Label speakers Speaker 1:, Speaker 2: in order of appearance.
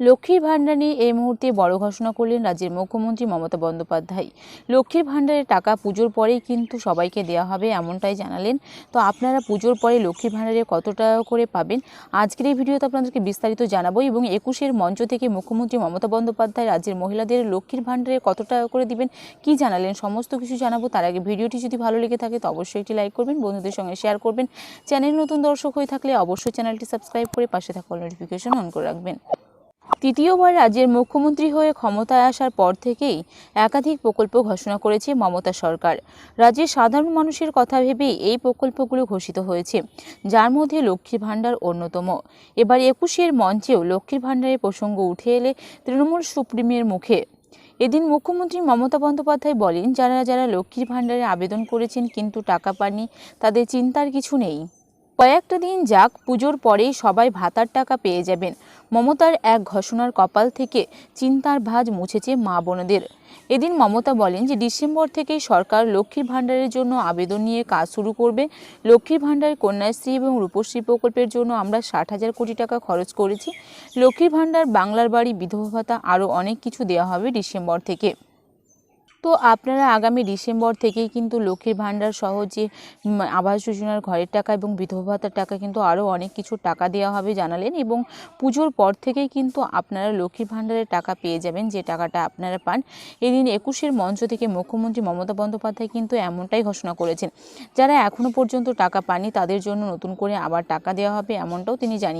Speaker 1: লক্ষ্মীর ভাণ্ডার নিয়ে এই মুহূর্তে বড় ঘোষণা করলেন রাজ্যের মুখ্যমন্ত্রী মমতা বন্দ্যোপাধ্যায়। লক্ষ্মীর ভাণ্ডারের টাকা পুজোর পরেই কিন্তু সবাইকে দেওয়া হবে এমনটাই জানালেন। তো আপনারা পুজোর পরে লক্ষ্মীর ভাণ্ডারে কত টাকা করে পাবেন? আজকের এই ভিডিওতে আপনাদেরকে বিস্তারিত জানাব এবং একুশের মঞ্চ থেকে মুখ্যমন্ত্রী মমতা বন্দ্যোপাধ্যায় রাজ্যের মহিলাদের লক্ষ্মীর ভাণ্ডারে কত টাকা করে দিবেন, কি জানালেন, সমস্ত কিছু জানাব। তার আগে ভিডিওটি যদি ভালো লেগে থাকে তো অবশ্যই একটি লাইক করবেন, বন্ধুদের সঙ্গে শেয়ার করবেন। চ্যানেল নতুন দর্শক হয়ে থাকলে অবশ্যই চ্যানেলটি সাবস্ক্রাইব করে পাশে থাকা নোটিফিকেশন অন করে রাখবেন। তৃতীয়বার রাজ্যের মুখ্যমন্ত্রী হয়ে ক্ষমতায় আসার পর থেকেই একাধিক প্রকল্প ঘোষণা করেছে মমতা সরকার। রাজ্যের সাধারণ মানুষের কথা ভেবেই এই প্রকল্পগুলো ঘোষিত হয়েছে, যার মধ্যে লক্ষ্মীর ভাণ্ডার অন্যতম। এবার একুশের মঞ্চেও লক্ষ্মীর ভাণ্ডারের প্রসঙ্গ উঠে এলে তৃণমূল সুপ্রিমের মুখে। এদিন মুখ্যমন্ত্রী মমতা বন্দ্যোপাধ্যায় বলেন, যারা যারা লক্ষ্মীর ভাণ্ডারে আবেদন করেছেন কিন্তু টাকা পাননি, তাদের চিন্তার কিছু নেই। কয়েকটা দিন যাক, পুজোর পরেই সবাই ভাতার টাকা পেয়ে যাবেন। মমতার এক ঘোষণার কপাল থেকে চিন্তার ভাঁজ মুছেছে মা বোনদের। এদিন মমতা বলেন যে, ডিসেম্বর থেকেই সরকার লক্ষ্মীর ভাণ্ডারের জন্য আবেদন নিয়ে কাজ শুরু করবে। লক্ষ্মীর ভাণ্ডার, কন্যাশ্রী এবং রূপশ্রী প্রকল্পের জন্য আমরা ষাট হাজার কোটি টাকা খরচ করেছি। লক্ষ্মীর ভাণ্ডার, বাংলার বাড়ি, বিধবা ভাতা আরও অনেক কিছু দেওয়া হবে ডিসেম্বর থেকে। তো আপনারা আগামী ডিসেম্বর থেকেই কিন্তু লক্ষ্মীর ভাণ্ডার সহ যে আবাস যোজনার ঘরের টাকা এবং বিধবা ভাতার টাকা কিন্তু আরও অনেক কিছু টাকা দেওয়া হবে জানালেন এবং পুজোর পর থেকেই কিন্তু আপনারা লক্ষ্মীর ভাণ্ডারের টাকা পেয়ে যাবেন যে টাকাটা আপনারা পান। এদিন একুশের মঞ্চ থেকে মুখ্যমন্ত্রী মমতা বন্দ্যোপাধ্যায় কিন্তু এমনটাই ঘোষণা করেছেন। যারা এখনও পর্যন্ত টাকা পাননি তাদের জন্য নতুন করে আবার টাকা দেওয়া হবে এমনটাও তিনি জানিয়ে